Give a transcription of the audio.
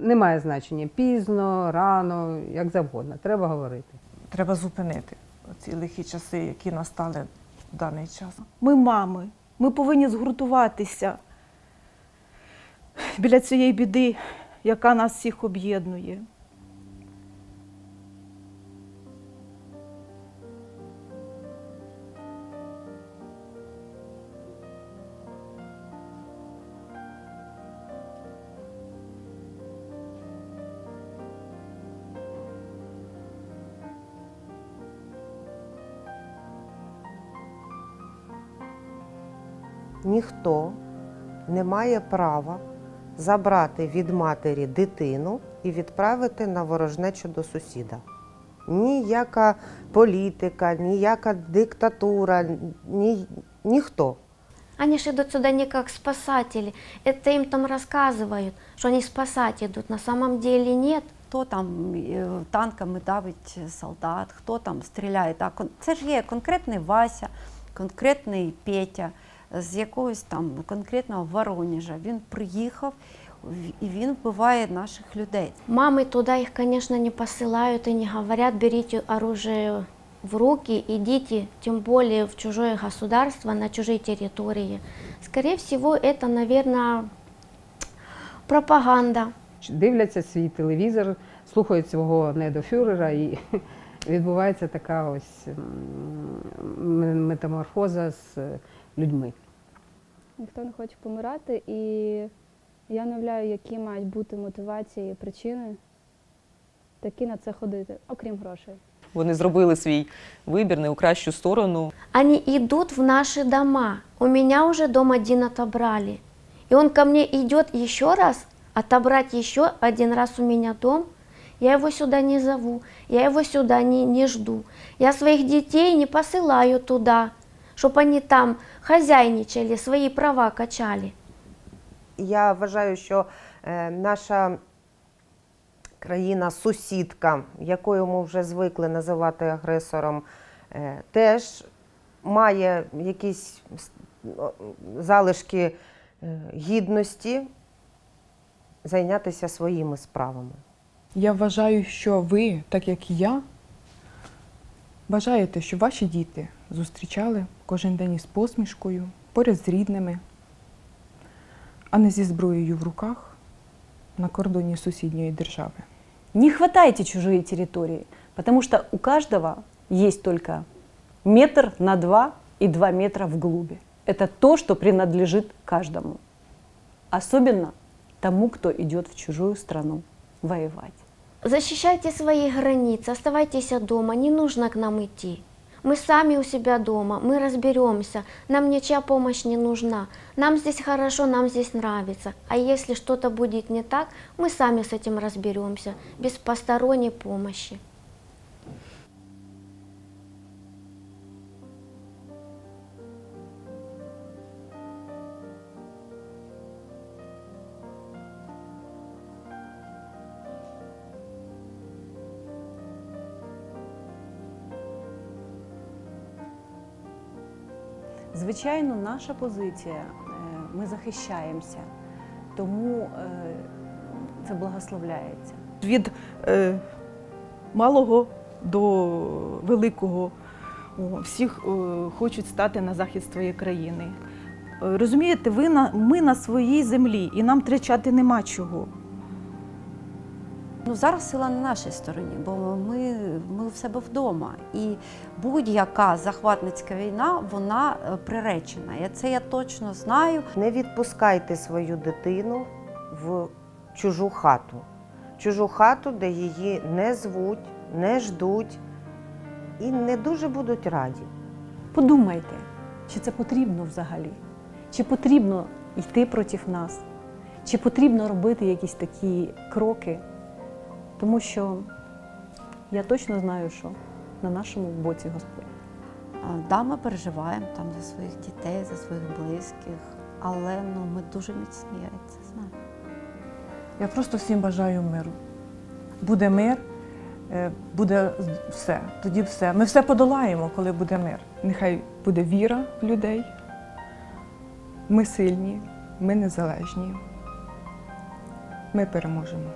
Немає значення пізно, рано, як завгодно. Треба говорити. Треба зупинити ці лихі часи, які настали в даний час. Ми мами. Ми повинні згуртуватися біля цієї біди, яка нас всіх об'єднує. Ніхто не має права забрати від матері дитину і відправити на ворожнечу до сусіда. Ніяка політика, ніяка диктатура, ні, ніхто. Они же идут сюда не как спасатели. Это им там рассказывают, что они спасать идут. На самом деле нет. хто там е, танками давить солдат, хто там стріляє. Так, кон- це ж є конкретний Вася, конкретний Петя з якогось там конкретного Воронежа. Він приїхав в- і він вбиває наших людей. Мамы туда их, конечно, не посылают и не говорят, берите оружие в руки, идите, тем более в чужое государство, на чужие территории. Скорее всего, это, наверное, пропаганда. Дивляться свій телевізор, слухають свого недофюрера і відбувається така ось метаморфоза з людьми. Ніхто не хоче помирати, і я не уявляю, які мають бути мотивації причини такі на це ходити, окрім грошей. Вони зробили свій вибір не у кращу сторону. Они идут в наши дома. У меня уже дом один отобрали. И он ко мне идет еще раз, отобрать еще один раз у меня дом. Я его сюда не зову, я его сюда не, не жду. Я своих детей не посылаю туда, чтобы они там хозяйничали, свои права качали. Я вважаю, що е, наша країна-сусідка, якою ми вже звикли називати агресором, е, теж має якісь залишки е, гідності зайнятися своїми справами. Я вважаю, що ви, так як і я, бажаєте, щоб ваші діти зустрічали кожен день із посмішкою, поряд з рідними, а не зі зброєю в руках на кордоні сусідньої держави. Не хватайте чужие территории, потому что у каждого есть только метр на два и два метра вглубь. Это то, что принадлежит каждому. Особенно тому, кто идет в чужую страну воевать. Защищайте свои границы, оставайтесь дома, не нужно к нам идти. Мы сами у себя дома, мы разберемся, нам ничья помощь не нужна. Нам здесь хорошо, нам здесь нравится. А если что-то будет не так, мы сами с этим разберемся, без посторонней помощи. Звичайно, наша позиція, е, ми захищаємося, тому е, це благословляється. Від е, малого до великого всіх е, хочуть стати на захист своєї країни. Е, Розумієте, ви на, ми на своїй землі, і нам втрачати нема чого. Ну, зараз сила на нашій стороні, бо ми, ми в себе вдома. І будь-яка захватницька війна, вона е, приречена. І це я точно знаю. Не відпускайте свою дитину в чужу хату. Чужу хату, де її не звуть, не ждуть і не дуже будуть раді. Подумайте, чи це потрібно взагалі? Чи потрібно йти проти нас? Чи потрібно робити якісь такі кроки? Тому що я точно знаю, що на нашому боці Господь. Да, ми переживаємо там за своїх дітей, за своїх близьких, але ну, ми дуже міцні, я це знаю. Я просто всім бажаю миру. Буде мир, е, буде все. Тоді все. Ми все подолаємо, коли буде мир. Нехай буде віра в людей. Ми сильні, ми незалежні. Ми переможемо.